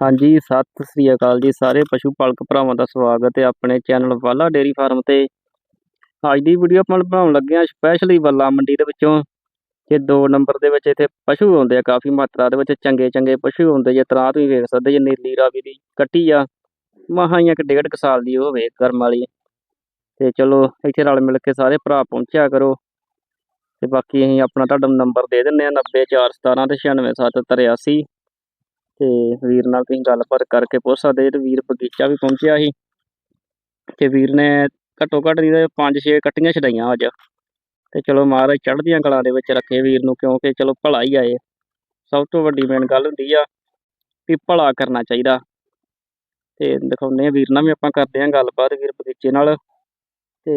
ਹਾਂਜੀ, ਸਤਿ ਸ੍ਰੀ ਅਕਾਲ ਜੀ ਸਾਰੇ ਪਸ਼ੂ ਪਾਲਕ ਭਰਾਵਾਂ ਦਾ ਸਵਾਗਤ ਹੈ ਆਪਣੇ ਚੈਨਲ ਵਾਲਾ ਡੇਰੀ ਫਾਰਮ ਤੇ। ਅੱਜ ਦੀ ਵੀਡੀਓ ਆਪਾਂ ਬਣਾਉਣ ਲੱਗੇ ਹਾਂ ਸਪੈਸ਼ਲੀ ਬੱਲਾ ਮੰਡੀ ਦੇ ਵਿੱਚੋਂ, ਕਿ ਦੋ ਨੰਬਰ ਦੇ ਵਿੱਚ ਇੱਥੇ ਪਸ਼ੂ ਆਉਂਦੇ ਆ, ਕਾਫੀ ਮਾਤਰਾ ਦੇ ਵਿੱਚ ਚੰਗੇ ਚੰਗੇ ਪਸ਼ੂ ਆਉਂਦੇ ਜੇ ਤਰਾਂ ਤੁਸੀਂ ਵੇਖ ਸਕਦੇ ਜੇ ਨੀਲੀ ਰਾਵੀ ਦੀ ਕੱਟੀ ਆ ਮਹਾਂ ਹੀ ਇੱਕ ਡੇਢ ਕੁ ਸਾਲ ਦੀ ਹੋਵੇ ਕਰਮ ਵਾਲੀ। ਤੇ ਚਲੋ, ਇੱਥੇ ਰਲ ਮਿਲ ਕੇ ਸਾਰੇ ਭਰਾ ਪਹੁੰਚਿਆ ਕਰੋ। ਤੇ ਬਾਕੀ ਅਸੀਂ ਆਪਣਾ ਤੁਹਾਡਾ ਨੰਬਰ ਦੇ ਦਿੰਨੇ ਆ 90417 ਤੇ 96783 ਤੇ ਵੀਰ ਨਾਲ ਤੁਸੀਂ ਗੱਲਬਾਤ ਕਰਕੇ ਪੁੱਛ ਸਕਦੇ ਜੇ ਤੇ ਵੀਰ ਬਗੀਚਾ ਵੀ ਪਹੁੰਚਿਆ ਸੀ। ਤੇ ਵੀਰ ਨੇ ਘੱਟੋ ਘੱਟ ਨਹੀਂ ਤਾਂ ਪੰਜ ਛੇ ਕੱਟੀਆਂ ਛਡਾਈਆਂ ਅੱਜ। ਤੇ ਚਲੋ ਮਹਾਰਾਜ ਚੜ੍ਹਦੀਆਂ ਕਲਾਂ ਦੇ ਵਿੱਚ ਰੱਖੇ ਵੀਰ ਨੂੰ, ਕਿਉਂਕਿ ਚਲੋ ਭਲਾ ਹੀ ਆਏ ਸਭ ਤੋਂ ਵੱਡੀ ਮੇਨ ਗੱਲ ਹੁੰਦੀ ਆ ਵੀ ਭਲਾ ਕਰਨਾ ਚਾਹੀਦਾ। ਤੇ ਦਿਖਾਉਂਦੇ ਆ ਵੀਰ ਨਾਲ ਵੀ ਆਪਾਂ ਕਰਦੇ ਆ ਗੱਲਬਾਤ ਵੀਰ ਬਗੀਚੇ ਨਾਲ। ਤੇ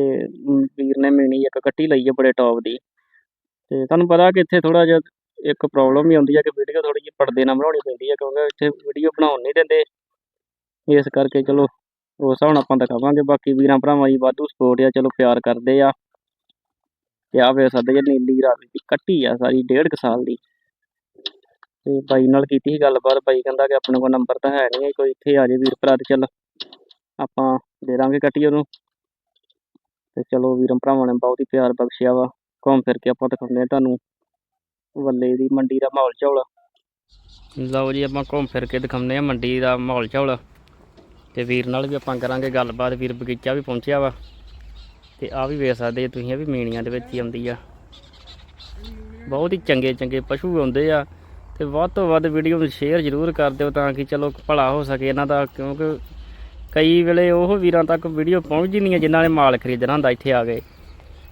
ਵੀਰ ਨੇ ਮੀਣੀ ਇੱਕ ਕੱਟੀ ਲਈ ਆ ਬੜੇ ਟੌਪ ਦੀ। ਤੇ ਤੁਹਾਨੂੰ ਪਤਾ ਕਿ ਇੱਥੇ ਥੋੜਾ ਜਿਹਾ ਇੱਕ ਪ੍ਰੋਬਲਮ ਹੀ ਆਉਂਦੀ ਹੈ ਕਿ ਵੀਡੀਓ ਥੋੜੀ ਜਿਹੀ ਪਰਦੇ ਨਾਲ ਬਣਾਉਣੀ ਪੈਂਦੀ ਹੈ ਕਿਉਂਕਿ ਇੱਥੇ ਵੀਡੀਓ ਬਣਾਉਣ ਨਹੀਂ ਦਿੰਦੇ। ਇਸ ਕਰਕੇ ਚਲੋ, ਉਸ ਹਿਸਾਬ ਨਾਲ ਆਪਾਂ ਦਿਖਾਵਾਂਗੇ। ਬਾਕੀ ਵੀਰਾਂ ਭਰਾਵਾਂ ਦੀ ਵਾਧੂ ਸਪੋਰਟ ਆ, ਚਲੋ ਪਿਆਰ ਕਰਦੇ ਆ। ਤੇ ਆ ਵੇ ਸੱਦੇ ਜੇ ਨੀਲੀ ਰਾਵੀ ਦੀ ਕੱਟੀ ਆ ਸਾਰੀ, ਡੇਢ ਕੁ ਸਾਲ ਦੀ। ਤੇ ਬਾਈ ਨਾਲ ਕੀਤੀ ਸੀ ਗੱਲਬਾਤ, ਬਾਈ ਕਹਿੰਦਾ ਕਿ ਆਪਣੇ ਕੋਲ ਨੰਬਰ ਤਾਂ ਹੈ ਨਹੀਂ ਕੋਈ ਇੱਥੇ ਆ ਜੇ ਵੀਰ ਭਰਾ ਤੇ ਚੱਲ, ਆਪਾਂ ਦੇ ਦਾਂਗੇ ਕੱਟੀ ਉਹਨੂੰ। ਤੇ ਚਲੋ ਵੀਰਾਂ ਭਰਾਵਾਂ ਨੇ ਬਹੁਤ ਹੀ ਪਿਆਰ ਬਖਸ਼ਿਆ ਵਾ। ਘੁੰਮ ਫਿਰ ਕੇ ਆਪਾਂ ਦਿਖਾਉਂਦੇ ਆ ਤੁਹਾਨੂੰ। ਵੱਲੇ ਦੀ ਮੰਡੀ ਦਾ ਮਾਹੌਲ ਚੌਲ ਲਓ ਜੀ, ਆਪਾਂ ਘੁੰਮ ਫਿਰ ਕੇ ਦਿਖਾਉਂਦੇ ਆ ਮੰਡੀ ਦਾ ਮਾਹੌਲ ਚੌਲ ਤੇ ਵੀਰ ਨਾਲ ਵੀ ਆਪਾਂ ਕਰਾਂਗੇ ਗੱਲਬਾਤ, ਵੀਰ ਬਗੀਚਾ ਵੀ ਪਹੁੰਚਿਆ ਵਾ। ਤੇ ਆ ਵੀ ਵੇਖ ਸਕਦੇ ਤੁਸੀਂ, ਇਹ ਵੀ ਮੀਣੀਆਂ ਦੇ ਵਿੱਚ ਹੀ ਆਉਂਦੀ ਆ। ਬਹੁਤ ਹੀ ਚੰਗੇ ਚੰਗੇ ਪਸ਼ੂ ਆਉਂਦੇ ਆ। ਤੇ ਵੱਧ ਤੋਂ ਵੱਧ ਵੀਡੀਓ ਨੂੰ ਸ਼ੇਅਰ ਜ਼ਰੂਰ ਕਰ ਦਿਓ ਤਾਂ ਕਿ ਚਲੋ ਭਲਾ ਹੋ ਸਕੇ ਇਹਨਾਂ ਦਾ, ਕਿਉਂਕਿ ਕਈ ਵੇਲੇ ਉਹ ਵੀਰਾਂ ਤੱਕ ਵੀਡੀਓ ਪਹੁੰਚਦੀ ਨਹੀਂ ਹੈ ਜਿਨ੍ਹਾਂ ਨੇ ਮਾਲ ਖਰੀਦਣਾ ਹੁੰਦਾ ਇੱਥੇ ਆ ਗਏ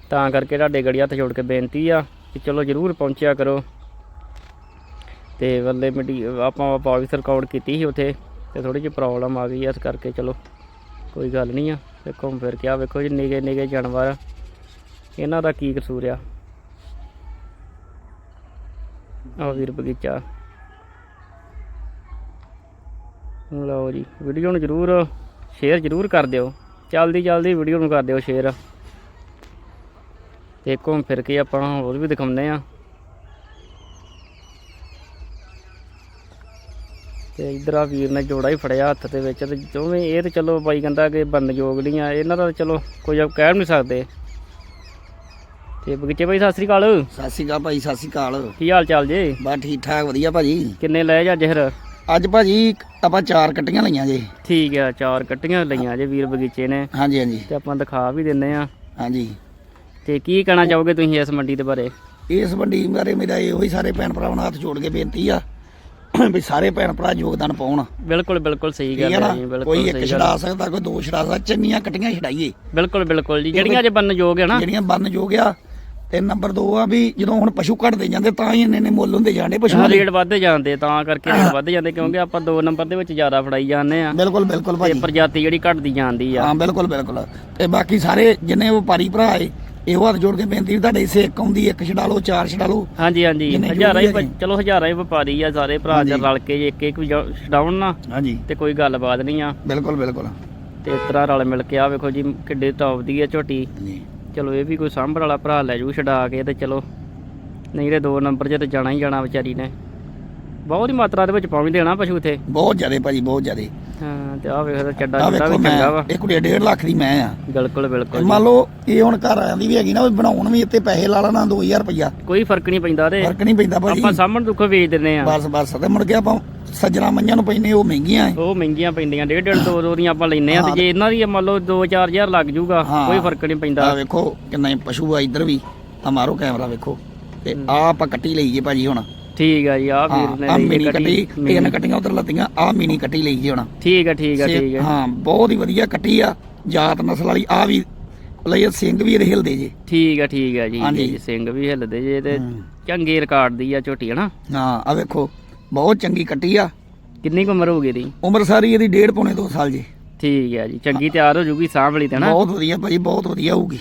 ਤਾਂ ਕਰਕੇ ਤੁਹਾਡੇ ਗੜੀ ਹੱਥ ਜੋੜ ਕੇ ਬੇਨਤੀ ਆ। ਕਿ ਚਲੋ ਜ਼ਰੂਰ ਪਹੁੰਚਿਆ ਕਰੋ। ਤੇ ਵੱਲੇ ਮਿੱਟੀ, ਆਪਾਂ ਵੌਇਸ ਰਿਕਾਰਡ ਕੀਤੀ ਸੀ ਉੱਥੇ, ਤੇ ਥੋੜੀ ਜਿਹੀ ਪ੍ਰੋਬਲਮ ਆ ਗਈ ਇਸ ਕਰਕੇ ਚਲੋ ਕੋਈ ਗੱਲ ਨਹੀਂ ਆ। ਤੇ ਘੁੰਮ ਫਿਰ ਕੇ ਆ ਵੇਖੋ ਜੀ, ਨਿਗੇ ਨਿਗੇ ਜਾਨਵਰ ਆ। ਇਹਨਾਂ ਦਾ ਕੀ ਕਸੂਰ ਆ? ਆ ਵੀਰ ਬਗੀਚਾ। ਲਓ ਜੀ ਵੀਡੀਓ ਨੂੰ ਜ਼ਰੂਰ ਸ਼ੇਅਰ ਜ਼ਰੂਰ ਕਰ ਦਿਓ। ਜਲਦੀ ਜਲਦੀ ਵੀਡੀਓ ਨੂੰ ਕਰ ਦਿਓ ਸ਼ੇਅਰ ਤੇ ਘੁੰਮ ਫਿਰ ਕੇ ਆਪਾਂ ਹੋਰ ਵੀ ਦਿਖਾਉਂਦੇ ਆ ਤੇ ਇਧਰ ਆ ਵੀਰ ਨੇ ਜੋੜਾ ਹੀ ਫੜਿਆ ਹੱਥ ਦੇ ਵਿੱਚ ਤੇ ਦੋਵੇਂ ਇਹ ਤੇ ਚਲੋ ਬਾਈ ਕਹਿੰਦਾ ਕਿ ਬੰਦਯੋਗ ਨਹੀਂ ਆ ਇਹਨਾਂ ਦਾ ਚਲੋ ਕੁਝ ਕਹਿ ਵੀ ਨਹੀਂ ਸਕਦੇ। ਤੇ ਬਗੀਚੇ ਭਾਈ ਸਤਿ ਸ੍ਰੀ ਅਕਾਲ। ਸਤਿ ਸ਼੍ਰੀ ਅਕਾਲ ਭਾਈ ਸਤਿ ਸ਼੍ਰੀ ਅਕਾਲ। ਕੀ ਹਾਲ ਚਾਲ ਜੇ? ਬਸ ਠੀਕ ਠਾਕ ਵਧੀਆ ਭਾਜੀ। ਕਿੰਨੇ ਲੈ ਜਾ ਜਹਰ ਅੱਜ ਭਾਜੀ ਆਪਾਂ ਚਾਰ ਕੱਟੀਆਂ ਲਈਆਂ ਜੇ। ਠੀਕ ਆ ਚਾਰ ਕੱਟੀਆਂ ਲਈਆਂ ਜੇ ਵੀਰ ਬਗੀਚੇ ਨੇ। ਹਾਂਜੀ ਹਾਂਜੀ। ਤੇ ਆਪਾਂ ਦਿਖਾ ਵੀ ਦਿੰਨੇ ਆ ਹਾਂਜੀ। ਤੇ ਕੀ ਕਹਿਣਾ ਚਾਹੋਗੇ ਤੁਸੀਂ ਇਸ ਮੰਡੀ ਦੇ ਬਾਰੇ? ਇਸ ਮੰਡੀ ਬਾਰੇ ਮੇਰਾ ਇਹੋ ਹੀ ਸਾਰੇ ਭੈਣ ਭਰਾਵਾਂ ਨਾਲ ਹੱਥ ਜੋੜ ਕੇ ਬੇਨਤੀ ਆ ਵੀ ਸਾਰੇ ਭੈਣ ਭਰਾ ਯੋਗਦਾਨ ਪਾਉਣ। ਬਿਲਕੁਲ ਬਿਲਕੁਲ ਸਹੀ ਗੱਲ ਹੈ ਜੀ ਕੋਈ ਬਿਲਕੁਲ ਇੱਕ ਸਹੀ ਗੱਲ ਛਡਾ ਸਕਦਾ ਕੋਈ ਦੋ ਛਡਾ ਸਕਦਾ ਚੰਗੀਆਂ ਕੱਟੀਆਂ ਛਡਾਈਏ। ਬਿਲਕੁਲ ਬਿਲਕੁਲ ਜੀ ਜਿਹੜੀਆਂ ਜੇ ਬੰਨ ਯੋਗ ਹੈ ਨਾ। ਜਿਹੜੀਆਂ ਬੰਨ ਜੋਗ ਆ ਤੇ ਨੰਬਰ 2 ਆ ਵੀ ਜਦੋਂ ਹੁਣ ਪਸ਼ੂ ਘਟਦੇ ਜਾਂਦੇ ਤਾਂ ਹੀ ਇੰਨੇ ਨੇ ਮੁੱਲ ਹੁੰਦੇ ਜਾਂਦੇ ਦੇ। ਰੇਟ ਵੱਧ ਜਾਂਦੇ ਤਾਂ ਕਰਕੇ ਰੇਟ ਵੱਧ ਜਾਂਦੇ ਕਿਉਂਕਿ ਆਪਾਂ ਦੋ ਨੰਬਰ ਦੇ ਵਿੱਚ ਜ਼ਿਆਦਾ ਫੜਾਈ ਜਾਂਦੇ ਆ। ਬਿਲਕੁਲ ਬਿਲਕੁਲ ਤੇ ਭਾਜੀ। ਪ੍ਰਜਾਤੀ ਜਿਹੜੀ ਘਟਦੀ ਜਾਂਦੀ ਆ। ਹਾਂ ਬਿਲਕੁਲ ਬਿਲਕੁਲ। ਤੇ ਬਾਕੀ ਸਾਰੇ ਜਿੰਨੇ ਵਪਾਰੀ ਭਰਾ ਏ ਇਹੋ ਹੱਥ ਜੋੜ ਕੇ ਬੇਨਤੀ ਵੀ ਤੁਹਾਡੇ ਇਸੇ ਇੱਕ ਆਉਂਦੀ ਇੱਕ ਛਡਾ ਲਓ ਚਾਰ ਛਡਾ ਲਓ। ਹਾਂਜੀ ਹਾਂਜੀ। ਜਿੰਨੇ ਹਜ਼ਾਰਾਂ ਹੀ ਜ਼ਰੂਰੀ ਚਲੋ ਹਜ਼ਾਰਾਂ ਹੀ ਵਪਾਰੀ ਆ ਸਾਰੇ ਭਰਾ ਚ ਹਾਂਜੀ। ਰਲ ਕੇ ਜੇ ਇੱਕ ਇੱਕ ਵੀ ਛਡਾਉਣ ਨਾ ਹਾਂਜੀ। ਤੇ ਕੋਈ ਗੱਲਬਾਤ ਨਹੀਂ ਆ। ਬਿਲਕੁਲ ਬਿਲਕੁਲ। ਤੇ ਇਸ ਤਰ੍ਹਾਂ ਰਲ ਮਿਲ ਕੇ ਆ ਵੇਖੋ ਜੀ ਕਿੱਡੇ ਟੌਪ ਦੀ ਆ ਝੋਟੀ। ਜੀ ਚਲੋ ਇਹ ਵੀ ਕੋਈ ਸਾਂਭਣ ਵਾਲਾ ਭਰਾ ਲੈ ਜੂ ਛਡਾ ਕੇ ਤੇ ਚਲੋ। ਨਹੀਂ ਤੇ ਦੋ ਨੰਬਰ 'ਚ ਤੇ ਜਾਣਾ ਹੀ ਜਾਣਾ ਵਿਚਾਰੀ ਨੇ। ਬਹੁਤ ਹੀ ਮਾਤਰਾ ਦੇ ਵਿੱਚ ਪਹੁੰਚ ਦੇਣਾ ਪਸ਼ੂ ਤੇ ਬਹੁਤ ਜ਼ਿਆਦੇ ਭਾਜੀ ਬਹੁਤ ਜ਼ਿਆਦੇ। ਹਾਂ ਤੇ ਆ ਵੇਖੋ ਚੱਡਾ ਚੱਡਾ ਵੇਖੋ ਵੀ ਮੈਂ ਚੰਗਾ ਵਾ। ਇਹ ਕੁੜੀ 1.5 ਲੱਖ ਦੀ ਮੈਂ ਆ। ਬਿਲਕੁਲ ਬਿਲਕੁਲ ਮੰਨ ਲਓ ਇਹ ਹੁਣ ਘਰ ਆਂਦੀ ਵੀ ਹੈਗੀ ਨਾ ਵੀ ਬਣਾਉਣ ਵੀ ਇੱਥੇ ਪੈਸੇ ਲਾ ਲੈਣਾ 2000 ਰੁਪਇਆ ਕੋਈ ਫ਼ਰਕ ਨਹੀਂ ਪੈਂਦਾ ਤੇ। ਫ਼ਰਕ ਨਹੀਂ ਪੈਂਦਾ ਭਾਜੀ। ਆਪਾਂ ਸਾਹਮਣ ਦੁੱਖੋ ਵੇਚ ਦਿੰਨੇ ਆ। ਬਸ ਬਸ ਤੇ ਮੁੜ ਕੇ ਆਪਾਂ ਸੱਜਣਾ ਮੰਝਾਂ ਨੂੰ ਪੈਨੇ ਉਹ ਮਹਿੰਗੀਆਂ ਏ ਉਹ ਮਹਿੰਗੀਆਂ ਪੈਂਦੀਆਂ ਡੇਢ ਡੇਢ ਦੋ ਦੋ ਦੀਆਂ ਆਪਾਂ ਲੈਨੇ ਆ ਤੇ ਜੇ ਇਹਨਾਂ ਦੀ ਮੰਨ ਲਓ 2-4000 ਲੱਗ ਜੂਗਾ ਹਾਂ। ਕੋਈ ਫ਼ਰਕ ਨਹੀਂ ਪੈਂਦਾ। ਆ ਵੇਖੋ ਕਿੰਨੇ ਪਸ਼ੂ ਆ ਇੱਧਰ ਵੀ। ਆ ਮਾਰੋ ਕੈਮਰਾ ਵੇਖੋ। ਤੇ ਆ ਆਪਾਂ ਕੱਟੀ ਲਈਏ ਭਾਜੀ ਹੁਣ। ਠੀਕ ਆ ਜੀ ਆ ਵੀਰ ਨੇ ਆ ਲਈ ਮਿਨੀ ਜੇ ਕੱਟੀ। ਤਿੰਨ ਕੱਟੀਆਂ ਉਧਰ ਲੱਤੀਆਂ ਆ ਮਿਨੀ ਕੱਟੀ ਲਈਏ ਹੁਣ। ਠੀਕ ਆ ਠੀਕ ਆ ਠੀਕ ਆ। ਹਾਂ ਬਹੁਤ ਹੀ ਵਧੀਆ ਕੱਟੀ ਆ ਜਾਤ ਨਸਲ ਵਾਲੀ ਆ ਵੀ ਲਈ ਸਿੰਘ ਵੀ ਇਹਦੇ ਹਿਲਦੇ ਜੇ। ਠੀਕ ਆ ਠੀਕ ਆ ਜੀ ਹਾਂਜੀ। ਜੀ, ਸਿੰਘ ਵੀ ਹਿੱਲਦੇ ਜੇ ਤੇ। ਚੰਗੇ ਰਿਕਾਰਡ ਦੀ ਆ ਝੋਟੀ ਹਨਾ? ਹਾਂ ਆ ਵੇਖੋ ਬਹੁਤ ਚੰਗੀ ਕੱਟੀ ਆ। ਕਿੰਨੀ ਕੁ ਉਮਰ ਹੋ ਗਈ ਦੀ ਉਮਰ ਸਾਰੀ ਇਹਦੀ ਡੇਢ ਪੌਣੇ 2 ਸਾਲ ਜੀ। ਠੀਕ ਆ ਜੀ ਚੰਗੀ ਤਿਆਰ ਹੋ ਜੂਗੀ ਸਾਂਭਲੀ ਤੇ ਨਾ ਬਹੁਤ ਵਧੀਆ ਭਾਜੀ ਬਹੁਤ ਵਧੀਆ ਹੋਊਗੀ।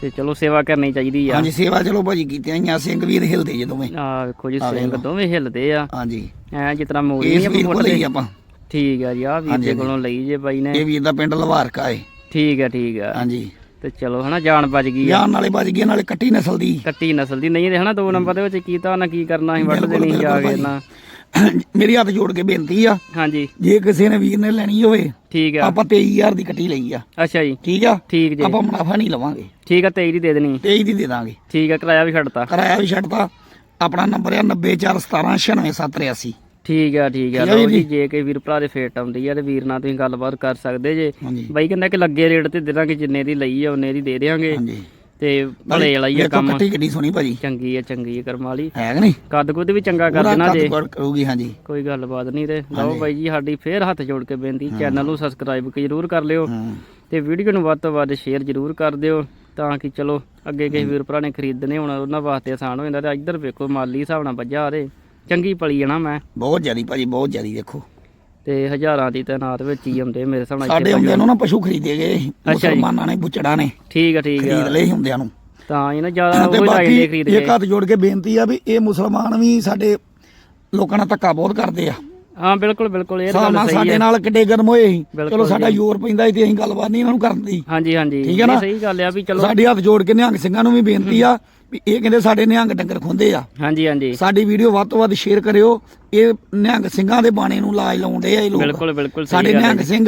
ਤੇ ਚਲੋ ਸੇਵਾ ਕਰਨੀ ਚਾਹੀਦੀ ਆ। ਹਾਂਜੀ ਸੇਵਾ ਚਲੋ ਭਾਜੀ ਕੀਤੀਆਂ ਆਈਆਂ ਸਿੰਘ ਵੀ ਇਹਦੇ ਹਿਲਦੇ ਜੇ ਦੋਵੇਂ। ਆ ਵੇਖੋ ਜੀ ਸਿੰਘ। ਦੋਵੇਂ ਹਿੱਲਦੇ ਆ। ਹਾਂਜੀ। ਐ ਜਿਤਨਾ ਇਸ ਨਹੀਂ ਵੀਰ ਕੋਲ ਲਈ ਆਪਾਂ। ਠੀਕ ਆ ਜੀ ਆ ਵੀਰ ਦੇ। ਕੋਲੋਂ ਲਈ ਜੇ ਬਾਈ ਨੇ। ਇਹ ਵੀਰ ਦਾ ਪਿੰਡ ਲਵਾਰਕਾ ਏ ਠੀਕ ਆ ਠੀਕ ਆ। ਹਾਂਜੀ। ਤੇ ਚਲੋ ਹਨਾ ਜਾਨ ਬਚ ਗਈ ਜਾਨ ਨਾਲੇ ਵੱਜ ਗਏ ਨਾਲੇ ਕੱਟੀ ਨਸਲ ਦੀ। ਕੱਟੀ ਨਸਲ ਦੀ। ਨਹੀਂ ਤੇ ਹਨਾ ਦੋ ਨੰਬਰ ਦੇ ਵਿੱਚ ਕੀਤਾ ਨਾ ਕੀ ਕਰਨਾ ਸੀ ਵੱਢ ਦੇਣੀ ਜਾ ਕੇ ਨਾ। ਮੇਰੀ ਹੱਥ ਜੋੜ ਕੇ ਬੇਨਤੀ ਆ ਹਾਂਜੀ। ਜੇ ਕਿਸੇ ਨੇ ਵੀਰ ਨੇ ਲੈਣੀ ਹੋਵੇ ਠੀਕ ਆ। ਆਪਾਂ 23000 ਦੀ ਕੱਟੀ ਲਈ ਆ। ਅੱਛਾ ਜੀ। ਠੀਕ ਆ? ਠੀਕ ਜੀ। ਆਪਾਂ ਮੁਨਾਫਾ ਨਹੀਂ ਲਵਾਂਗੇ। ਠੀਕ ਆ 23 ਦੀ ਦੇ ਦੇਣੀ। 23 ਦੀ ਦੇ ਦਾਂਗੇ। ਠੀਕ ਆ ਕਿਰਾਇਆ ਵੀ ਛੱਡਤਾ। ਕਿਰਾਇਆ ਵੀ ਛੱਡਤਾ। ਆਪਣਾ ਨੰਬਰ ਆ 90417969783 ਠੀਕ ਆ ਠੀਕ ਆ। ਲਓ ਜੀ ਜੀ। ਕੋਈ ਵੀਰ ਭਰਾ ਦੇ ਫੇਟ ਆਉਂਦੀ ਆ ਤੇ ਵੀਰ ਨਾਲ ਤੁਸੀਂ ਗੱਲਬਾਤ ਕਰ ਸਕਦੇ ਜੇ। ਬਾਈ ਕਹਿੰਦਾ ਕਿ ਲੱਗੇ ਰੇਟ ਤੇ ਦੇ ਦਾਂਗੇ ਜਿੰਨੇ ਦੀ ਲਈ ਆ ਉਹਨੇ ਦੀ ਦੇ ਦੇਾਂਗੇ ਹਾਂਜੀ। ਤੇ ਭਲੇ ਵਾਲਾ ਹੀ ਆ ਕੰਮ। ਕੱਟੀ ਕਿੱਡੀ ਸੋਹਣੀ ਭਾਜੀ। ਚੰਗੀ ਆ ਚੰਗੀ ਆ ਕਰਮ ਵਾਲੀ। ਹੈ ਕਿ ਨਹੀਂ? ਕੱਦ ਕੁੱਦ ਵੀ ਚੰਗਾ ਕਰ ਦੇਣਾ ਜੇ। ਕਰੂਗੀ ਹਾਂਜੀ। ਕੋਈ ਗੱਲਬਾਤ ਨਹੀਂ ਤੇ ਲਓ। ਬਾਈ ਜੀ ਸਾਡੀ ਫੇਰ ਹੱਥ ਜੋੜ ਕੇ ਬੇਨਤੀ ਚੈਨਲ ਨੂੰ ਸਬਸਕ੍ਰਾਈਬ ਜ਼ਰੂਰ ਕਰ ਲਿਓ ਤੇ ਵੀਡੀਓ ਨੂੰ ਵੱਧ ਤੋਂ ਵੱਧ ਸ਼ੇਅਰ ਜ਼ਰੂਰ ਕਰ ਦਿਓ ਤਾਂ ਕਿ ਚਲੋ ਅੱਗੇ ਕਿਸੇ ਵੀਰ ਭਰਾ ਨੇ ਖਰੀਦਣੇ ਹੋਣ ਉਹਨਾਂ ਵਾਸਤੇ ਆਸਾਨ ਹੋ ਜਾਂਦਾ ਤੇ ਇੱਧਰ ਵੇਖੋ ਮਾਲੀ ਹਿਸਾਬ ਨਾਲ ਵੱਜਾ ਆ ਰੇ ਚੰਗੀ ਪਲੀ ਜਾਣਾ ਮੈਂ। ਬਹੁਤ ਜ਼ਿਆਦੀ ਭਾਜੀ ਬਹੁਤ ਜ਼ਿਆਦੀ ਦੇਖੋ। ਤੇ ਹਜ਼ਾਰਾਂ ਦੀ ਤਾਦਾਦ ਵਿੱਚ ਹੀ ਆਉਂਦੇ ਮੇਰੇ ਹਿਸਾਬ ਨਾਲ ਸਾਡੇ ਇੱਥੇ ਹੁੰਦਿਆਂ ਨੂੰ ਨਾ ਪਸ਼ੂ ਖਰੀਦੇ ਗਏ। ਮੁਸਲਮਾਨਾਂ ਨੇ ਬੁੱਚੜਾਂ ਨੇ। ਠੀਕ ਆ ਠੀਕ ਆ। ਖਰੀਦ ਲਏ ਹੁੰਦਿਆਂ ਨੂੰ। ਤਾਂ ਇਹ ਨਾ ਜ਼ਿਆਦਾ ਉਹ ਲਾਈ ਬਾਕੀ ਦੇ ਖਰੀਦ ਇੱਕ ਹੱਥ ਜੋੜ ਕੇ ਬੇਨਤੀ ਆ ਵੀ ਇਹ ਮੁਸਲਮਾਨ ਵੀ ਸਾਡੇ ਲੋਕਾਂ ਨਾਲ ਧੱਕਾ ਬਹੁਤ ਕਰਦੇ ਆ। ਹਾਂ ਬਿਲਕੁਲ ਬਿਲਕੁਲ ਇਹ ਗੱਲ ਸਾਡੇ ਨਾਲ ਕਿੱਡੇ ਗਰਮ ਹੋਏ ਸੀ। ਚਲੋ ਸਾਡਾ। ਜ਼ੋਰ ਪੈਂਦਾ ਤੇ ਅਸੀਂ ਗੱਲਬਾਤ ਨਹੀਂ ਇਹਨਾਂ ਨੂੰ ਕਰਨ ਦੀ। ਹਾਂਜੀ ਹਾਂਜੀ। ਠੀਕ ਹੈ ਨਾ? ਸਹੀ ਗੱਲ ਆ ਵੀ ਚਲੋ। ਸਾਡੇ ਹੱਥ ਜੋੜ ਕੇ ਨਿਹੰਗ ਸਿੰਘਾਂ ਨੂੰ ਵੀ ਬੇਨਤੀ ਆ ਵੀ ਇਹ ਕਹਿੰਦੇ ਸਾਡੇ ਨਿਹੰਗ ਡੰਗਰ ਖੁੰਦੇ ਆ। ਹਾਂਜੀ ਹਾਂਜੀ। ਸਾਡੀ ਵੀਡੀਓ ਵੱਧ ਤੋਂ ਵੱਧ ਸ਼ੇਅਰ ਕਰਿਓ। ਇਹ ਨਿਹੰਗ ਸਿੰਘਾਂ ਦੇ ਬਾਣੇ ਨੂੰ ਲਾਜ ਲਾਉਂਦੇ ਆ ਇਹ ਲੋਕ। ਬਿਲਕੁਲ ਬਿਲਕੁਲ ਸਹੀ ਸਾਡੇ ਨਿਹੰਗ ਸਿੰਘ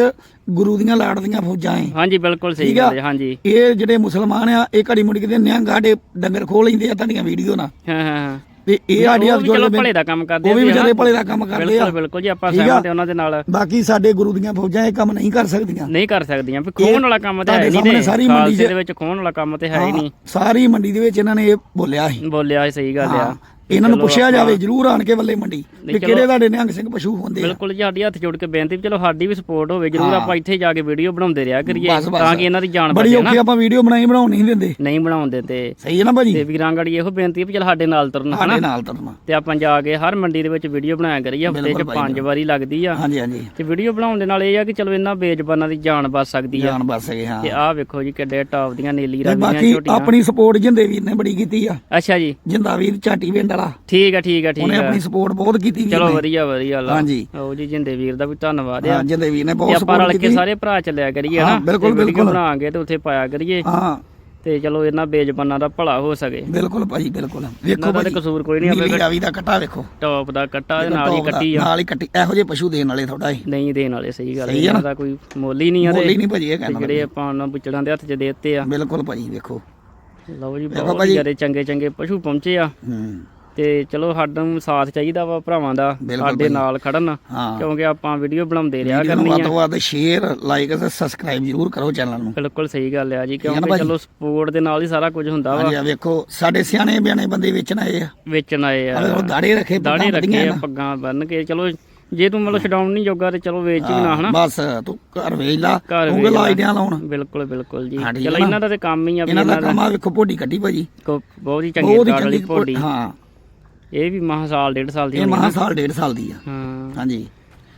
ਗੁਰੂ ਦੀਆਂ ਲਾੜਦੀਆਂ ਫੌਜਾਂ ਐ ਹਾਂਜੀ ਬਿਲਕੁਲ ਸਹੀ? ਗੱਲ ਹੈ ਹਾਂਜੀ। ਇਹ ਜਿਹੜੇ ਮੁਸਲਮਾਨ ਆ ਇਹ ਘੜੀ ਮੁੜੀ ਕਿਤੇ ਨਿਹੰਗ ਸਾਡੇ ਡੰਗਰ ਖੋਲ ਲੈਂਦੇ ਆ ਤੁਹਾਡੀਆਂ ਵੀਡੀਓ ਨਾਲ। ਹਾਂ ਹਾਂ ਹਾਂ। ਤੇ ਇਹ ਜੋੜ ਚਲੋ ਭਲੇ ਦਾ ਕੰਮ ਕਰਦੇ ਉਹ ਵੀ ਆ ਵਿਚਾਰੇ। ਭਲੇ ਦਾ ਕੰਮ ਕਰਦੇ ਆ। ਬਿਲਕੁਲ ਬਿਲਕੁਲ ਜੀ ਆਪਾਂ ਆ? ਸਹਿਮਤ ਹਾਂ ਉਹਨਾਂ ਦੇ ਨਾਲ। ਬਾਕੀ ਸਾਡੇ ਗੁਰੂ ਦੀਆਂ ਫੌਜਾਂ ਇਹ ਕੰਮ ਨਹੀਂ ਕਰ ਸਕਦੀਆਂ। ਨਹੀਂ ਕਰ ਸਕਦੀਆਂ ਵੀ ਖੋਣ ਵਾਲਾ ਕੰਮ ਤੇ ਹੈ ਨਹੀਂ ਤੇ ਸਾਰੀ ਮੰਡੀ ਦੇ ਵਿੱਚ ਖੋਣ ਵਾਲਾ ਕੰਮ ਤੇ ਹੈ ਹੀ ਨਹੀਂ। ਸਾਰੀ ਮੰਡੀ ਦੇ ਵਿੱਚ ਇਹਨਾਂ ਨੇ ਇਹ ਬੋਲਿਆ ਸੀ। ਬੋਲਿਆ ਸਹੀ ਗੱਲ ਆ। ਇਹਨਾਂ ਨੂੰ ਪੁੱਛਿਆ ਜਾਵੇ ਜਰੂਰ ਆਣ ਕੇ ਵੱਲੇ ਮੰਡੀ। ਵੀ ਕਿਹੜੇ ਤੁਹਾਡੇ ਨਿਹੰਗ ਸਿੰਘ ਪਸ਼ੂ ਹੁੰਦੇ ਆ? ਬਿਲਕੁਲ ਜੀ ਸਾਡੀ ਹੱਥ ਜੋੜ ਕੇ ਬੇਨਤੀ ਵੀ ਚਲੋ ਸਾਡੀ ਵੀ ਸਪੋਰਟ ਹੋਵੇ ਜਰੂਰ। ਆਪਾਂ ਇੱਥੇ ਜਾ ਕੇ ਵੀਡੀਓ ਬਣਾਉਂਦੇ ਰਿਹਾ ਕਰੀਏ। ਤਾਂ ਕਿ ਇਹਨਾਂ ਦੀ ਜਾਨ ਬੜੀ ਬਚੇ ਔਖੀ ਆਪਾਂ ਵੀਡੀਓ ਬਣਾਈ ਬਣਾਉਣ ਨਹੀਂ ਦਿੰਦੇ। ਨਹੀਂ ਬਣਾਉਂਦੇ ਤੇ ਸਹੀ ਹੈ ਨਾ ਤੇ ਭਾਜੀ ਵੀਰਾਂ ਗੜੀ ਇਹੋ ਬੇਨਤੀ ਵੀ ਚਲ ਸਾਡੇ ਨਾਲ ਤੁਰਨ ਹਨਾ? ਸਾਡੇ ਨਾਲ ਤੁਰਨਾ। ਤੇ ਆਪਾਂ ਜਾ ਕੇ ਹਰ ਮੰਡੀ ਦੇ ਵਿੱਚ ਵੀਡੀਓ ਬਣਾਇਆ ਕਰੀਏ ਹਫ਼ਤੇ 'ਚ ਪੰਜ ਵਾਰੀ ਲੱਗਦੀ ਆ। ਹਾਂਜੀ ਹਾਂਜੀ। ਤੇ ਵੀਡੀਓ ਬਣਾਉਣ ਦੇ ਨਾਲ ਇਹ ਆ ਕਿ ਚਲੋ ਇਹਨਾਂ ਬੇਜ਼ਬਾਨਾਂ ਦੀ ਜਾਨ ਬਚ ਸਕਦੀ ਆ। ਜਾਨ ਬਸ ਗਏ ਹਾਂ। ਤੇ ਆਹ ਵੇਖੋ ਜੀ ਕਿੱਡੇ ਟਾਪ ਦੀਆਂ ਨੀਲੀ ਤੇ ਰੰਗ ਦੀਆਂ ਬਾਕੀ ਝੋਟੀਆਂ। ਆਪਣੀ ਸਪੋਰਟ ਜਿੰਦੇ ਵੀਰ ਨੇ ਬੜੀ ਕੀਤੀ ਆ। ਅੱਛਾ ਜੀ। ਜਿੰਦਾ ਵੀਰ ਝਾਟੀ ਪਿੰਡ ਵਾਲਾ ਠੀਕ ਆ ਠੀਕ ਆ ਠੀਕ ਉਹਨੇ ਆ। ਆਪਣੀ ਸਪੋਰਟ ਬਹੁਤ ਕੀਤੀ ਵੀਰ ਚਲੋ ਨੇ ਵਧੀਆ ਵਧੀਆ ਲਾ। ਹਾਂਜੀ। ਉਹ ਜੀ ਜਿੰਦੇ ਵੀਰ ਦਾ ਵੀ ਧੰਨਵਾਦ ਆ। ਹਾਂ ਜਿੰਦੇ ਵੀਰ ਨੇ ਤੇ ਬਹੁਤ ਆਪਾਂ ਰਲ ਕੇ ਕੀਤੀ। ਸਾਰੇ ਭਰਾ ਚੱਲਿਆ ਕਰੀਏ ਹਾਂ, ਨਾ ਬਿਲਕੁਲ, ਬਿਲਕੁਲ। ਬਣਾਵਾਂਗੇ ਤੇ ਉੱਥੇ ਪਾਇਆ ਕਰੀਏ। ਹਾਂ। ਤੇ ਚਲੋ ਇਹਨਾਂ ਬੇਜ਼ਬਾਨਾਂ ਦਾ ਭਲਾ ਹੋ ਸਕੇ। ਬਿਲਕੁਲ ਭਾਜੀ ਬਿਲਕੁਲ। ਵੇਖੋ ਦਾ ਤੇ ਭਾਜੀ ਕਸੂਰ ਕੋਈ ਨਹੀਂ ਨੀਲੀ ਰਾਵੀ ਦਾ ਕੱਟਾ ਵੇਖੋ। ਟੌਪ ਦਾ ਕੱਟਾ ਨਾਲ ਹੀ ਕੱਟੀ ਆ। ਨਾਲ ਹੀ ਕੱਟੀ। ਇਹੋ ਜਿਹੇ ਪਸ਼ੂ ਦੇਣ ਵਾਲੇ ਥੋੜਾ ਹੀ ਨਹੀਂ ਦੇਣ ਵਾਲੇ ਸਹੀ ਗੱਲ ਹੈ ਸਹੀ ਆ ਨਾ? ਇਹਨਾਂ ਦਾ ਕੋਈ ਮੁੱਲ ਹੀ ਨਹੀਂ ਆ ਮੁੱਲ ਹੀ ਤੇ ਨਹੀਂ ਭਾਜੀ ਇਹ ਕਹਿਣਾ ਜਿਹੜੇ ਆਪਾਂ ਉਹਨਾਂ ਬੁੱਚੜਾਂ ਦੇ ਹੱਥ 'ਚ ਦੇ ਦਿੱਤੇ ਆ। ਬਿਲਕੁਲ ਭਾਜੀ ਵੇਖੋ। ਲਓ ਜੀ ਬਹੁਤ ਭਾਜੀ। ਜਿਹੜੇ ਚੰਗੇ ਚੰਗੇ ਪਸ਼ੂ ਪਹੁੰਚੇ ਆ। ਹੂੰ। ਤੇ ਚਲੋ ਸਾਨੂੰ ਸਾਥ ਚਾਹੀਦਾ ਵਾ ਭਰਾਵਾਂ ਦਾ ਸਾਡੇ। ਨਾਲ ਖੜਨ ਕਿਉਂਕਿ ਆਪਾਂ ਵੀਡੀਓ ਬਣਾਉਂਦੇ ਰਿਹਾ ਨੂੰ ਕਰਨੀ ਵੱਧ ਆ ਤੋਂ ਵੱਧ ਸ਼ੇਅਰ ਲਾਈਕ ਅਤੇ ਸਬਸਕ੍ਰਾਈਬ ਜ਼ਰੂਰ ਕਰੋ ਚੈਨਲ ਨੂੰ। ਬਿਲਕੁਲ ਸਹੀ ਗੱਲ ਆ ਜੀ ਨਾ ਕਿਉਂਕਿ? ਚਲੋ ਸਪੋਰਟ ਦੇ ਨਾਲ ਹੀ ਸਾਰਾ ਕੁਝ ਹੁੰਦਾ ਵਾ। ਹਾਂਜੀ ਵੇਖੋ ਸਾਡੇ ਸਿਆਣੇ ਬਿਆਣੇ ਬੰਦੇ ਵੇਚਣ ਆਏ ਆ। ਵੇਚਣ ਆਏ ਆ। ਵੇਖੋ ਦਾੜੇ ਰੱਖੇ ਦਾੜੇ ਰੱਖੇ ਆ ਨਾ। ਪੱਗਾਂ ਬੰਨ ਕੇ ਚਲੋ ਜੇ ਤੂੰ ਮਤਲਬ ਛਡਾਉਣ ਨਹੀਂ ਜੋਗਾ ਤੇ ਚਲੋ ਵੇਚ ਵੀ ਨਾ ਹਨਾ? ਬਸ ਤੂੰ ਘਰ ਵੇਚ ਲਾ ਘਰ ਤੂੰ ਵੇਚ ਲਾ। ਲਾਈ ਦਿਆਂ ਲਾਉਣ। ਬਿਲਕੁਲ ਬਿਲਕੁਲ ਜੀ। ਚਲੋ ਨਾ? ਇਹਨਾਂ ਦਾ ਤੇ ਕੰਮ ਹੀ ਆ ਇਹਨਾਂ ਦਾ ਕੰਮ ਆ ਵੇਖੋ ਭੋਡੀ ਕੱਢੀ ਭਾਜੀ। ਬਹੁਤ ਹੀ ਚੰਗੀ ਕਾਰਡ ਵਾਲੀ ਪੋਡੀ ਹਾਂ। ਇਹ ਵੀ ਮਹਾ ਸਾਲ ਡੇਢ ਸਾਲ ਦੀ ਇਹ ਮਹਾ ਨਾ। ਸਾਲ ਡੇਢ ਸਾਲ ਦੀ ਆ। ਹਾਂ। ਹਾਂਜੀ।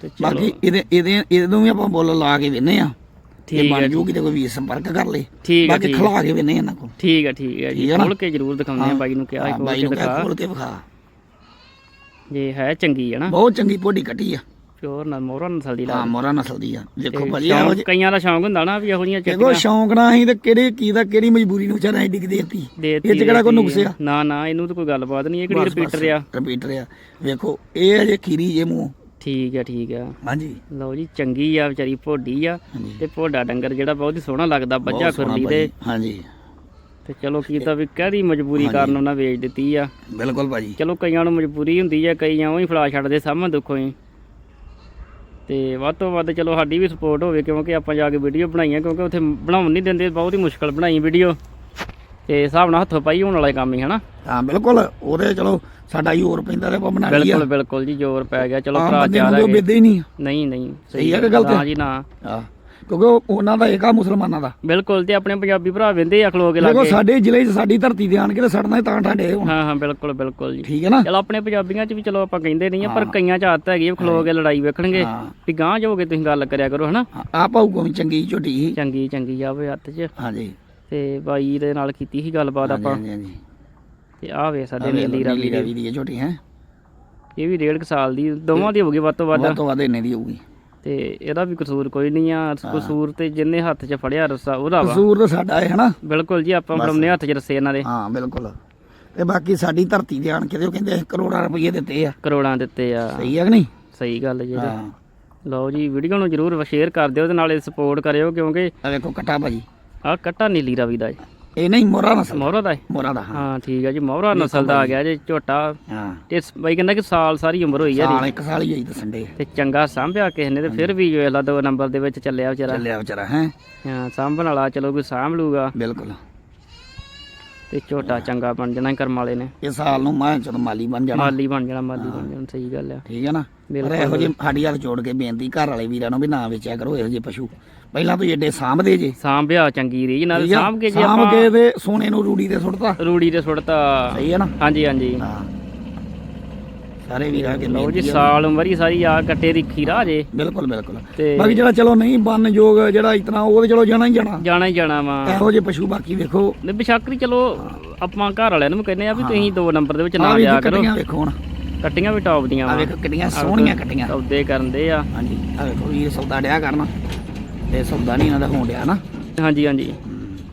ਤੇ ਬਾਕੀ ਇਹਦੇ ਇਹਦੇ ਇਹਦੋਂ ਵੀ ਆਪਾਂ ਬੋਲ ਲਾ ਕੇ ਵੇਨੇ ਆ। ਬਣ ਹੈ ਜੂ ਕਿਤੇ ਕੋਈ ਵੀ ਸੰਪਰਕ ਕਰ ਲੇ। ਠੀਕ ਹੈ ਬਾਕੀ ਖਲਾ ਕੇ ਵੇਨੇ ਇਹਨਾਂ ਕੋਲ। ਠੀਕ ਹੈ ਠੀਕ ਹੈ ਜੀ। ਨਾ? ਖੋਲ ਕੇ ਜ਼ਰੂਰ ਦਿਖਾਉਂਦੇ ਆ ਬਾਈ ਨੂੰ ਕਿਹਾ ਇੱਕ ਵਾਰ ਨੂੰ ਦਿਖਾ। ਖੋਲ ਕੇ ਵਿਖਾ। ਜੇ ਹੈ ਚੰਗੀ ਹੈ ਨਾ। ਬਹੁਤ ਚੰਗੀ ਭੋਡੀ ਕੱਟੀ ਆ। ਪਿਓਰ ਨਾ ਮੋਹਰਾ ਨਸਲ ਦੀ ਹਾਂ ਲਾ ਮੋਰਾ ਨਸਲ ਦੀ ਆ। ਦੇਖੋ ਭਾਜੀ ਇਹੋ ਜਿਹੇ ਕਈਆਂ ਦਾ ਸ਼ੌਂਕ ਹੁੰਦਾ ਨਾ ਵੀ ਇਹੋ ਜਿਹੀਆਂ ਦੇਖੋ ਚੱਕੀਆਂ ਸ਼ੌਂਕ ਨਾ ਹੀ ਤੇ ਕਿਹੜੇ ਕੀ ਦਾ ਕਿਹੜੀ ਮਜਬੂਰੀ ਨੂੰ ਵਿਚਾਰਾ ਐਡੀ ਦੇਤੀ ਦੇਤੀ ਇਹ ਚ ਕਿਹੜਾ ਕੋਈ ਨੁਕਸ ਆ। ਨਾ ਨਾ ਇਹਨੂੰ ਤਾਂ ਕੋਈ ਗੱਲਬਾਤ ਨਹੀਂ ਇਹ ਕਿਹੜੀ ਰਿਪੀਟਰ ਆ? ਰਿਪੀਟਰ ਆ। ਵੇਖੋ ਇਹ ਅਜੇ ਖੀਰੀ ਜੇ ਮੂੰਹ। ਠੀਕ ਹੈ ਠੀਕ ਹੈ ਹਾਂਜੀ। ਲਓ ਜੀ ਚੰਗੀ ਆ ਵਿਚਾਰੀ ਭੋਡੀ ਆ। ਹਾਂਜੀ। ਤੇ ਭੋਡਾ ਡੰਗਰ ਜਿਹੜਾ ਬਹੁਤ ਹੀ ਸੋਹਣਾ ਲੱਗਦਾ ਬੱਜਾ ਬਹੁਤ ਸੋਹਣਾ ਖੁਰਲੀ ਦੇ। ਭਾਜੀ। ਹਾਂਜੀ। ਤੇ ਚਲੋ ਕੀ ਤਾਂ ਵੀ ਕਾਹਦੀ ਮਜਬੂਰੀ ਕਾਰਨ ਉਹਨਾਂ ਵੇਚ ਦਿੱਤੀ ਆ। ਬਿਲਕੁਲ ਭਾਜੀ। ਚਲੋ ਕਈਆਂ ਨੂੰ ਮਜਬੂਰੀ ਹੁੰਦੀ ਆ ਕਈਆਂ ਉਹ ਹੀ ਫੜਾ ਛੱਡਦੇ ਸਾਹਮਣੇ ਦੁੱਖੋਂ ਹੀ। ਤੇ ਵੱਧ ਤੋਂ ਵੱਧ ਚਲੋ ਸਾਡੀ ਵੀ ਸਪੋਰਟ ਹੋਵੇ ਕਿਉਂਕਿ ਆਪਾਂ ਜਾ ਕੇ ਵੀਡੀਓ ਬਣਾਈਆਂ ਕਿਉਂਕਿ ਉੱਥੇ ਬਣਾਉਣ ਨਹੀਂ ਦਿੰਦੇ ਬਹੁਤ ਹੀ ਮੁਸ਼ਕਲ ਬਣਾਈ ਵੀਡੀਓ ਤੇ ਹਿਸਾਬ ਨਾਲ ਹੱਥੋਂ ਪਾਈ ਹੋਣ ਵਾਲਾ ਹੀ ਕੰਮ ਹੀ ਹਨਾ? ਹਾਂ ਬਿਲਕੁਲ। ਉਹਦੇ ਚਲੋ ਸਾਡਾ ਹੀ ਹੋਰ ਪੈਂਦਾ ਤੇ ਆਪਾਂ ਬਣਾ ਲਈ ਆ ਬਿਲਕੁਲ ਬਿਲਕੁਲ ਜੀ ਜ਼ੋਰ ਪੈ ਗਿਆ। ਚਲੋ ਭਰਾ ਬੰਦੇ ਚਾਰ ਨੂੰ ਆ ਉਹ ਗਏ ਬੇਦੇ ਹੀ ਨਹੀਂ ਨਹੀਂ ਨਹੀਂ ਸਹੀ ਹੈ ਕਿ ਗਲਤ? ਹੈ? ਜੀ ਨਾ। ਆ ਕਿਉਂਕਿ ਉਹ- ਉਹਨਾਂ ਦਾ ਏਕਾ ਮੁਸਲਮਾਨਾਂ ਦਾ। ਬਿਲਕੁਲ ਤੇ ਆਪਣੇ ਪੰਜਾਬੀ ਭਰਾ ਵਿੰਦੇ ਆ ਖਲੋ ਕੇ ਦੇਖੋ ਲਾਗੇ ਸਾਡੇ ਜ਼ਿਲ੍ਹੇ 'ਚ ਸਾਡੀ ਧਰਤੀ ਤੇ ਆਣ ਕੇ ਤੇ ਸੜਨਾ ਹੀ ਤਾਂ ਠਾਡੇ ਹੁਣ। ਹਾਂ ਹਾਂ ਬਿਲਕੁਲ ਬਿਲਕੁਲ ਜੀ। ਠੀਕ ਹੈ ਨਾ? ਚਲੋ ਆਪਣੇ ਪੰਜਾਬੀਆਂ ਚ ਵੀ ਚਲੋ ਆਪਾਂ ਕਹਿੰਦੇ ਨਹੀਂ ਆ ਪਰ ਕਈਆਂ ਚ ਆਦਤ ਹੈਗੀ ਆ ਖਲੋ ਕੇ ਲੜਾਈ ਵੇਖਣਗੇ। ਹਾਂ। ਵੀ ਗਾਂਹ ਜਾਓਗੇ ਤੁਸੀਂ ਗੱਲ ਕਰਿਆ ਕਰੋ ਹਨਾ? ਆ ਪਾਉ ਕੋਈ ਚੰਗੀ ਝੋਟੀ ਸੀ। ਚੰਗੀ ਚੰਗੀ ਜਾਵੇ ਹੱਥ 'ਚ। ਹਾਂਜੀ। ਤੇ ਬਾਈ ਦੇ ਨਾਲ ਕੀਤੀ ਸੀ ਗੱਲਬਾਤ ਆਪਾਂ। ਹਾਂਜੀ ਹਾਂਜੀ। ਤੇ ਆਹ ਵੇ ਸਾਡੇ ਨੀਲੀ ਰਵੀ ਦੇ। ਝੋਟੀ ਹੈ? ਇਹ ਵੀ ਡੇਢ ਕੁ ਸਾਲ ਦੀ ਦੋਵਾਂ ਦੀ ਹੋਊਗੀ ਵੱਧ ਤੋਂ ਵੱਧ। ਵੱਧ ਤੋਂ ਵੱਧ ਇੰਨੇ ਦੀ ਹੋਊਗੀ। ਤੇ ਇਹਦਾ ਵੀ ਕਸੂਰ ਕੋਈ ਨਹੀਂ ਆ। ਕਸੂਰ ਤੇ ਜਿੰਨੇ ਹੱਥ 'ਚ ਫੜਿਆ ਰੱਸਾ ਉਹਦਾ ਵਾ। ਕਸੂਰ ਤਾਂ ਸਾਡਾ ਹੈ ਹਨਾ ਬਿਲਕੁਲ ਜੀ ਆਪਾਂ ਫੜਾਉਂਦੇ ਹੱਥ 'ਚ ਰੱਸੇ ਇਹਨਾਂ ਦੇ। ਹਾਂ ਬਿਲਕੁਲ। ਤੇ ਬਾਕੀ ਸਾਡੀ ਧਰਤੀ ਦੇ ਆਣ ਕੇ ਤੇ ਉਹ ਕਹਿੰਦੇ ਅਸੀਂ ਕਰੋੜਾਂ ਰੁਪਏ ਦਿੱਤੇ ਆ। ਕਰੋੜਾਂ ਦਿੱਤੇ ਆ। ਸਹੀ ਆ ਕਿ ਨਹੀਂ? ਸਹੀ ਗੱਲ ਜੀ ਹਾਂ। ਲਓ ਜੀ ਵੀਡੀਓ ਨੂੰ ਜਰੂਰ ਸ਼ੇਅਰ ਕਰ ਦਿਓ ਤੇ ਨਾਲੇ ਸਪੋਰਟ ਕਰਿਓ ਕਿਉਂਕਿ ਆ ਵੇਖੋ ਕਟਾ ਭਾਜੀ। ਆਹ ਕੱਟਾ ਨੀਲੀ ਰਵੀ ਦਾ ਜੀ ਇਹ ਨਹੀਂ ਮੋਰਾ ਨਸਲ। ਮੋਹਰਾ ਦਾ ਹੈ? ਮੋਰਾ ਦਾ ਹਾਂ। ਹਾਂ ਠੀਕ ਹੈ ਜੀ ਮੋਹਰਾ ਨਸਲ ਦਾ ਆ ਗਿਆ ਜੀ ਝੋਟਾ। ਹਾਂ। ਤੇ ਸ- ਬਾਈ ਕਹਿੰਦਾ ਕਿ ਸਾਲ ਸਾਰੀ ਉਮਰ ਹੋਈ ਆ ਸਾਲ ਦੀ ਇੱਕ ਸਾਲ ਹੀ ਹੋਈ ਦੱਸਣ ਦੇ। ਤੇ ਚੰਗਾ ਸਾਂਭਿਆ ਕਿਸੇ ਨੇ ਤੇ ਫਿਰ ਵੀ ਵੇਖ ਲਾ ਦੋ ਨੰਬਰ ਦੇ ਵਿੱਚ ਚੱਲਿਆ ਵਿਚਾਰਾ। ਚੱਲਿਆ ਵਿਚਾਰਾ ਹੈ। ਹਾਂ ਸਾਂਭਣ ਵਾਲਾ ਚਲੋ ਕੋਈ ਸਾਂਭ ਲੂਗਾ। ਬਿਲਕੁਲ। ਤੇ ਝੋਟਾ ਚੰਗਾ ਬਣ ਜਾਣਾ ਕਰਮ ਵਾਲੇ ਨੇ। ਇਹ ਸਾਲ ਨੂੰ ਮੈਂ ਚਲੋ ਮਾਲੀ ਬਣ ਜਾਣਾ। ਮਾਲੀ ਬਣ ਜਾਣਾ ਮਾਲੀ ਬਣ ਜਾਣਾ ਸਹੀ ਗੱਲ ਆ। ਠੀਕ ਹੈ ਨਾ? ਪਰ। ਇਹੋ ਜਿਹੇ ਸਾਡੀ ਹੱਥ ਜੋੜ ਕੇ ਬੇਨਤੀ ਘਰ ਵਾਲੇ ਵੀਰਾਂ ਨੂੰ ਵੀ ਨਾ ਵੇਚਿਆ ਕਰੋ ਇਹੋ ਜਿਹੇ ਪਸ਼ੂ। ਪਹਿਲਾਂ ਤੁਸੀਂ ਏਡੇ ਸਾਂਭਦੇ ਜੇ। ਸਾਂਭਿਆ ਚੰਗੀ ਰੀ ਨਾਲ? ਸਾਂਭ ਕੇ ਜੇ ਸਾਂਭ ਆਪਾਂ ਕੇ ਤੇ ਸੋਨੇ ਨੂੰ ਰੂੜੀ ਤੇ ਸੁੱਟਤਾ। ਰੂੜੀ ਤੇ ਸੁੱਟਤਾ। ਸਹੀ ਹੈ ਨਾ? ਹਾਂਜੀ ਹਾਂਜੀ। ਹਾਂ। ਸਾਰੇ ਵੀਰਾਂ ਕੇ ਲਓ ਜੀ। ਸਾਲ ਉਮਰ ਹੀ ਸਾਰੀ ਆ ਕੱਟੇ ਦੀ ਖੀਰਾ ਜੇ। ਬਿਲਕੁਲ ਬਿਲਕੁਲ। ਬਾਕੀ ਜਿਹੜਾ ਚਲੋ ਨਹੀਂ ਬੰਨ ਯੋਗ ਜਿਹੜਾ ਇਤਨਾ ਉਹ ਤੇ ਚਲੋ ਜਾਣਾ ਹੀ ਜਾਣਾ। ਜਾਣਾ ਹੀ ਜਾਣਾ ਵਾ। ਇਹੋ ਜਿਹੇ ਪਸ਼ੂ ਬਾਕੀ ਵੇਖੋ। ਨੇ ਬਿਸ਼ਾਕਰੀ ਚਲੋ ਆਪਾਂ ਘਰ ਵਾਲਿਆਂ ਨੂੰ ਕਹਿੰਦੇ ਆ ਵੀ ਤੁਸੀਂ ਦੋ ਨੰਬਰ ਦੇ ਵਿੱਚ ਨਾ ਲਿਆ ਕਰੋ। ਕੱਟੀਆਂ ਵੇਖੋ ਹੁਣ। ਕੱਟੀਆਂ ਵੀ ਟੌਪ ਦੀਆਂ ਆ ਵੇਖੋ ਕਿੰਨੀਆਂ ਸੋਹਣੀਆਂ ਕੱਟੀਆਂ। ਸੌਦੇ ਕਰਨ ਦੇ ਆ। ਹਾਂਜੀ ਆ ਵੇਖੋ ਵੀਰ ਸੌਦਾ ਡਿਆ ਕਰਨਾ। ਤੇ ਸੌਦਾ ਨਹੀਂ ਇਹਨਾਂ ਦਾ ਹੋਣ ਡਿਆ ਨਾ। ਹਾਂਜੀ ਹਾਂਜੀ।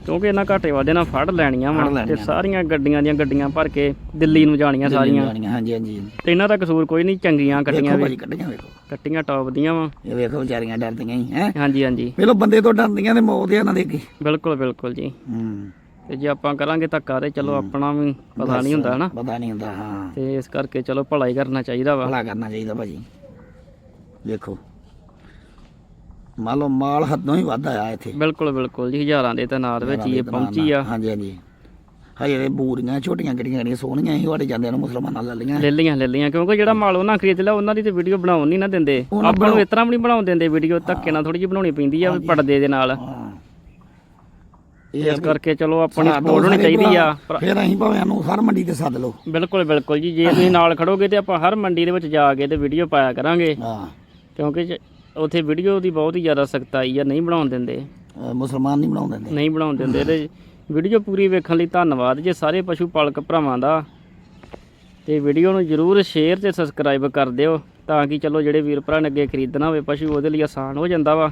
ਕਿਉਂਕਿ ਇਹਨਾਂ ਘਾਟੇ ਵਾਦੇ ਨਾਲ ਫੜ ਲੈਣੀਆਂ ਵਾ ਤੇ। ਸਾਰੀਆਂ ਗੱਡੀਆਂ ਦੀਆਂ ਗੱਡੀਆਂ ਭਰ ਕੇ ਦਿੱਲੀ ਨੂੰ ਜਾਣੀਆਂ ਸਾਰੀਆਂ। ਜਾਣੀਆਂ, ਹਾਂਜੀ ਹਾਂਜੀ ਤੇ ਇਹਨਾਂ ਦਾ ਕਸੂਰ ਕੋਈ ਨਹੀਂ ਚੰਗੀਆਂ ਕੱਟੀਆਂ ਵੀ। ਕੱਟੀਆਂ ਵੇਖੋ। ਕੱਟੀਆਂ ਟੌਪ ਦੀਆਂ ਵਾ। ਇਹ ਵੇਖੋ ਵਿਚਾਰੀਆਂ ਡਰਦੀਆਂ ਹੀ ਹੈ। ਹਾਂਜੀ ਹਾਂਜੀ। ਵੇਲੋ ਬੰਦੇ ਤੋਂ ਡਰਦੀਆਂ ਤੇ ਮੌਤ ਇਹਨਾਂ ਦੇ ਅੱਗੇ। ਬਿਲਕੁਲ ਬਿਲਕੁਲ ਜੀ। ਹੂੰ। ਤੇ ਜੇ ਆਪਾਂ ਕਰਾਂਗੇ ਧੱਕਾ ਤੇ ਚਲੋ ਆਪਣਾ ਵੀ ਪਤਾ ਨਹੀਂ ਹੁੰਦਾ ਨਾ ਪਤਾ ਨਹੀਂ ਹੁੰਦਾ ਹਾਂ। ਤੇ ਇਸ ਕਰਕੇ ਚਲੋ ਭਲਾ ਹੀ ਕਰਨਾ ਚਾਹੀਦਾ ਵਾ। ਭਲਾ ਕਰਨਾ ਚਾਹੀਦਾ ਭਾਜੀ। ਵੇਖੋ। ਮੰਨ ਲਓ ਮਾਲ ਹੱਦੋਂ ਹੀ ਵੱਧ ਆਇਆ ਇੱਥੇ। ਬਿਲਕੁਲ ਬਿਲਕੁਲ ਜੀ ਹਜ਼ਾਰਾਂ ਦੇ ਤਨਾਤ ਵਿੱਚ ਹੀ ਇਹ ਪਹੁੰਚੀ ਆ। ਹਾਂਜੀ ਹਾਂਜੀ। ਹਜੇ ਇਹ ਬੂਰੀਆਂ ਛੋਟੀਆਂ ਗੱਡੀਆਂ ਜਿਹੜੀਆਂ ਸੋਹਣੀਆਂ ਸੀ ਵਾੜੇ ਜਾਂਦੇ ਨੂੰ ਮੁਸਲਮਾਨਾਂ ਲੈ ਲਈਆਂ। ਲੈ ਲੀਆਂ ਲੈ ਲੀਆਂ ਕਿਉਂਕਿ ਜਿਹੜਾ ਮਾਲ ਉਹਨਾਂ ਖਰੀਦ ਲਿਆ ਉਹਨਾਂ ਦੀ ਤੇ ਵੀਡੀਓ ਬਣਾਉਣ ਨਹੀਂ ਨਾ ਦਿੰਦੇ। ਆਪਾਂ ਨੂੰ ਇਸ ਤਰ੍ਹਾਂ ਵੀ ਨਹੀਂ ਬਣਾਉਣ ਦਿੰਦੇ ਵੀਡੀਓ ਧੱਕੇ ਨਾਲ ਥੋੜੀ ਜਿਹੀ ਬਣਾਉਣੀ ਪੈਂਦੀ ਆ ਪਰਦੇ ਦੇ ਨਾਲ। ਹਾਂ। ਇਸ ਕਰਕੇ ਚਲੋ ਆਪਣੀ ਸਪੋਰਟ ਹੋਣੀ ਚਾਹੀਦੀ ਆ। ਫਿਰ ਅਸੀਂ ਭਾਵੇਂ ਨੂੰ ਹਰ ਮੰਡੀ ਤੇ ਸੱਦ ਲਓ। ਬਿਲਕੁਲ ਬਿਲਕੁਲ ਜੀ ਜੇ ਤੁਸੀਂ ਨਾਲ ਖੜੋਗੇ ਤੇ ਆਪਾਂ ਹਰ ਮੰਡੀ ਦੇ ਵਿੱਚ ਜਾ ਕੇ ਤੇ ਵੀਡੀਓ ਪਾਇਆ ਕਰਾਂਗੇ। ਹਾਂ। ਕਿਉਂਕਿ ਉੱਥੇ ਵੀਡੀਓ ਦੀ ਬਹੁਤ ਹੀ ਜ਼ਿਆਦਾ ਸਖਤਾਈ ਆ ਨਹੀਂ ਬਣਾਉਣ ਦਿੰਦੇ। ਅਹ ਮੁਸਲਮਾਨ ਨਹੀਂ ਬਣਾਉਂਦੇ ਨੇ ਨਹੀਂ ਬਣਾਉਣ ਦਿੰਦੇ ਤੇ ਵੀਡੀਓ ਪੂਰੀ ਵੇਖਣ ਲਈ ਧੰਨਵਾਦ ਜੇ ਸਾਰੇ ਪਸ਼ੂ ਪਾਲਕ ਭਰਾਵਾਂ ਦਾ। ਤੇ ਵੀਡੀਓ ਨੂੰ ਜਰੂਰ ਸ਼ੇਅਰ ਤੇ ਸਬਸਕ੍ਰਾਈਬ ਕਰ ਦਿਓ ਤਾਂ ਕਿ ਚਲੋ ਜਿਹੜੇ ਵੀਰ ਭਰਾ ਨੇ ਅੱਗੇ ਖਰੀਦਣਾ ਹੋਵੇ ਪਸ਼ੂ ਉਹਦੇ ਲਈ ਆਸਾਨ ਹੋ ਜਾਂਦਾ ਵਾ।